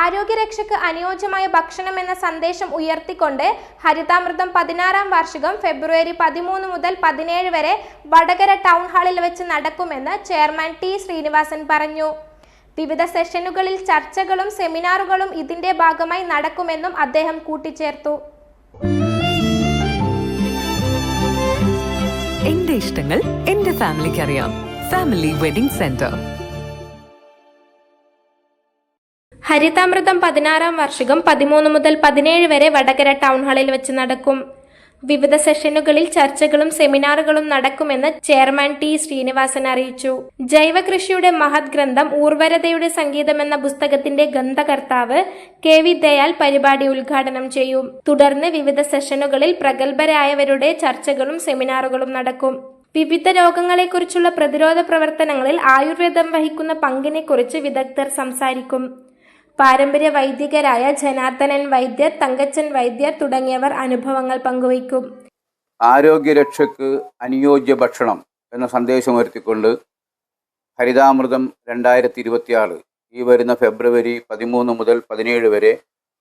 ആരോഗ്യരക്ഷയ്ക്ക് അനുയോജ്യമായ ഭക്ഷണം എന്ന സന്ദേശം ഉയർത്തിക്കൊണ്ട് ഹരിതാമൃതം പതിനാറാം വാർഷികം ഫെബ്രുവരി പതിമൂന്ന് മുതൽ പതിനേഴ് വരെ വടകര ടൗൺ ഹാളിൽ വെച്ച് നടക്കുമെന്ന് ചെയർമാൻ ടി ശ്രീനിവാസൻ പറഞ്ഞു. വിവിധ സെഷനുകളിൽ ചർച്ചകളും സെമിനാറുകളും ഇതിന്റെ ഭാഗമായി നടക്കുമെന്നും അദ്ദേഹം കൂട്ടിച്ചേർത്തു. എന്റെ ഇഷ്ടങ്ങൾ എന്റെ ഫാമിലിക്ക് അറിയാം ഫാമിലി വെഡിംഗ് സെന്റർ. ഹരിതാമൃതം പതിനാറാം വാർഷികം പതിമൂന്ന് മുതൽ പതിനേഴ് വരെ വടകര ടൗൺ ഹാളിൽ വെച്ച് നടക്കും. വിവിധ സെഷനുകളിൽ ചർച്ചകളും സെമിനാറുകളും നടക്കുമെന്ന് ചെയർമാൻ ടി ശ്രീനിവാസൻ അറിയിച്ചു. ജൈവകൃഷിയുടെ മഹത് ഗ്രന്ഥം ഊർവരതയുടെ സംഗീതം എന്ന പുസ്തകത്തിന്റെ ഗന്ധകർത്താവ് കെ വി ദയാൽ പരിപാടി ഉദ്ഘാടനം ചെയ്യും. തുടർന്ന് വിവിധ സെഷനുകളിൽ പ്രഗത്ഭരായവരുടെ ചർച്ചകളും സെമിനാറുകളും നടക്കും. വിവിധ രോഗങ്ങളെക്കുറിച്ചുള്ള പ്രതിരോധ പ്രവർത്തനങ്ങളിൽ ആയുർവേദം വഹിക്കുന്ന പങ്കിനെക്കുറിച്ച് വിദഗ്ധർ സംസാരിക്കും. പാരമ്പര്യ വൈദികരായ ജനാർദ്ദനൻ വൈദ്യർ തങ്കച്ചൻ വൈദ്യർ തുടങ്ങിയവർ അനുഭവങ്ങൾ പങ്കുവയ്ക്കും. ആരോഗ്യരക്ഷയ്ക്ക് അനുയോജ്യ ഭക്ഷണം എന്ന സന്ദേശം ഉയർത്തിക്കൊണ്ട് ഹരിതാമൃതം രണ്ടായിരത്തി ഇരുപത്തിയാറ് ഈ വരുന്ന ഫെബ്രുവരി പതിമൂന്ന് മുതൽ പതിനേഴ് വരെ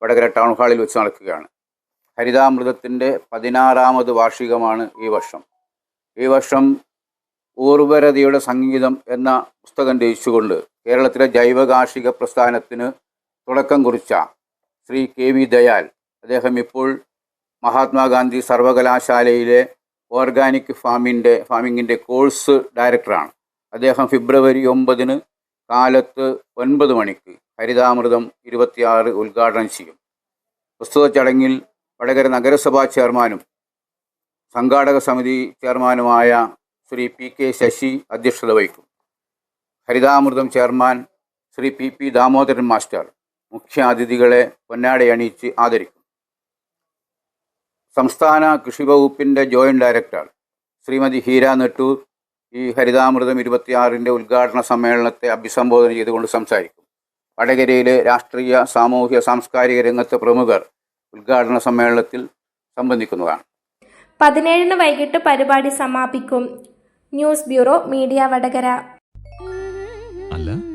വടകര ടൗൺ ഹാളിൽ വെച്ച് നടക്കുകയാണ്. ഹരിതാമൃതത്തിന്റെ പതിനാറാമത് വാർഷികമാണ് ഈ വർഷം. ഈ വർഷം ഊർവരതയുടെ സംഗീതം എന്ന പുസ്തകം രചിച്ചുകൊണ്ട് കേരളത്തിലെ ജൈവകാർഷിക പ്രസ്ഥാനത്തിന് തുടക്കം കുറിച്ച ശ്രീ കെ വി ദയാൽ. അദ്ദേഹം ഇപ്പോൾ മഹാത്മാഗാന്ധി സർവകലാശാലയിലെ ഓർഗാനിക് ഫാമിന്റെ ഫാമിങ്ങിന്റെ കോഴ്സ് ഡയറക്ടറാണ്. അദ്ദേഹം ഫെബ്രുവരി ഒമ്പതിന് കാലത്ത് ഒൻപത് മണിക്ക് ഹരിതാമൃതം ഇരുപത്തിയാറ് ഉദ്ഘാടനം ചെയ്യും. പ്രസ്തുത ചടങ്ങിൽ വടകര നഗരസഭാ ചെയർമാനും സംഘാടക സമിതി ചെയർമാനുമായ ശ്രീ പി കെ ശശി അധ്യക്ഷത വഹിക്കും. Harithamritham chairman Shri P P Damodaran master. മുഖ്യാതിഥികളെ പൊന്നാടയണിയിച്ച് ആദരിക്കും. സംസ്ഥാന കൃഷി വകുപ്പിന്റെ ജോയിന്റ് ഡയറക്ടർ ശ്രീമതി ഹീര നെട്ടൂർ ഈ ഹരിതാമൃതം ഇരുപത്തിയാറിന്റെ ഉദ്ഘാടന സമ്മേളനത്തെ അഭിസംബോധന ചെയ്തുകൊണ്ട് സംസാരിക്കും. വടകരയിലെ രാഷ്ട്രീയ സാമൂഹ്യ സാംസ്കാരിക രംഗത്തെ പ്രമുഖർ ഉദ്ഘാടന സമ്മേളനത്തിൽ സംബന്ധിക്കുന്നതാണ്. പതിനേഴിന് വൈകിട്ട് പരിപാടി സമാപിക്കും. News bureau media Vadakara.